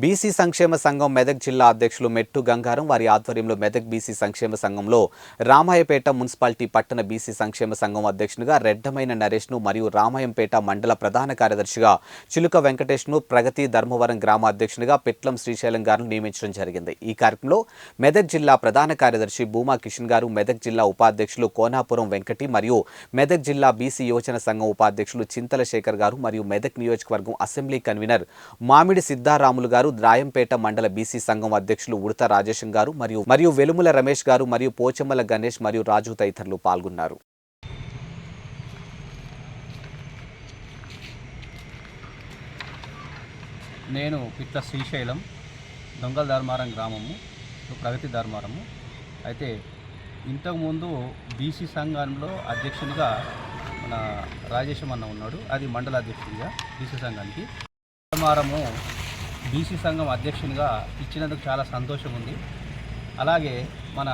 BC సంక్షేమ సంఘం మెదక్ జిల్లా అధ్యక్షులు మెట్టు గంగారం వారి ఆధ్వర్యంలో మెదక్ బీసీ సంక్షేమ సంఘంలో రామాయపేట మున్సిపాలిటీ పట్టణ బీసీ సంక్షేమ సంఘం అధ్యక్షునిగా రెడ్డమైన నరేష్ను మరియు రామాయంపేట మండల ప్రధాన కార్యదర్శిగా చిలుక వెంకటేష్ను ప్రగతి ధర్మవరం గ్రామ అధ్యక్షునిగా పెట్లం శ్రీశైలం గారిని నియమించడం జరిగింది. ఈ కార్యక్రమంలో మెదక్ జిల్లా ప్రధాన కార్యదర్శి భూమా కిషన్ గారు మెదక్ జిల్లా ఉపాధ్యక్షులు కోనాపురం వెంకటి మరియు మెదక్ జిల్లా బీసీ యువజన సంఘం ఉపాధ్యక్షులు చింతల శేఖర్ గారు మరియు మెదక్ నియోజకవర్గం అసెంబ్లీ కన్వీనర్ మామిడి సిద్ధారాములు గారు రాయంపేట మండల బీసీ సంఘం అధ్యక్షులు ఉడత రాజేశం గారు మరియు మరియు వెలుముల రమేష్ గారు మరియు పోచమ్మల గణేష్ మరియు రాజు తదితరులు పాల్గొన్నారు. నేను పిట్ల శ్రీశైలం దొంగల ధర్మారం గ్రామము ప్రగతి ధర్మారము. అయితే ఇంతకుముందు బీసీ సంఘంలో అధ్యక్షునిగా మన రాజేశం అన్న ఉన్నాడు. అది మండల అధ్యక్షుడిగా బీసీ సంఘానికి. ధర్మారము బీసీ సంఘం అధ్యక్షునిగా ఇచ్చినందుకు చాలా సంతోషం ఉంది. అలాగే మన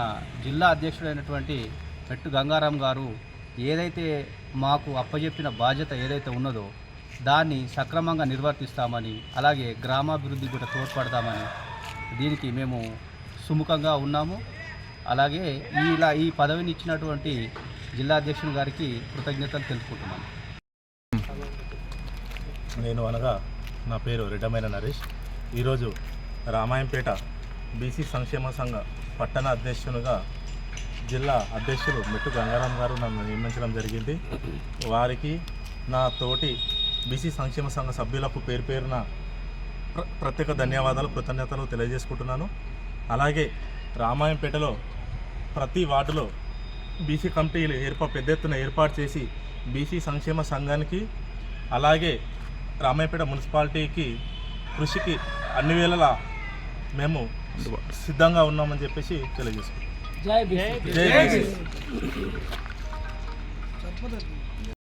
జిల్లా అధ్యక్షుడైనటువంటి మెట్టు గంగారాం గారు ఏదైతే మాకు అప్పజెప్పిన బాధ్యత ఏదైతే ఉన్నదో దాన్ని సక్రమంగా నిర్వర్తిస్తామని అలాగే గ్రామాభివృద్ధికి కూడా తోడ్పడతామని దీనికి మేము సుముఖంగా ఉన్నాము. అలాగే ఇలా ఈ పదవిని ఇచ్చినటువంటి జిల్లా అధ్యక్షుని గారికి కృతజ్ఞతలు తెలుపుకుంటున్నాను. నేను అనగా నా పేరు రిడమైన నరేష్. ఈరోజు రామాయంపేట బీసీ సంక్షేమ సంఘ పట్టణ అధ్యక్షునిగా జిల్లా అధ్యక్షులు మెట్టు గంగారాం గారు నన్ను నియమించడం జరిగింది. వారికి నా తోటి బీసీ సంక్షేమ సంఘ సభ్యులకు పేరు పేరున ప్ర ప్రత్యేక ధన్యవాదాలు కృతజ్ఞతలు తెలియజేసుకుంటున్నాను. అలాగే రామాయంపేటలో ప్రతి వార్డులో బీసీ కమిటీలు ఏర్పా పెద్ద ఎత్తున ఏర్పాటు చేసి బీసీ సంక్షేమ సంఘానికి అలాగే రామాయపేట మున్సిపాలిటీకి కృషికి అన్ని వేళలా మేము సిద్ధంగా ఉన్నామని చెప్పేసి తెలియజేసుకుంటాం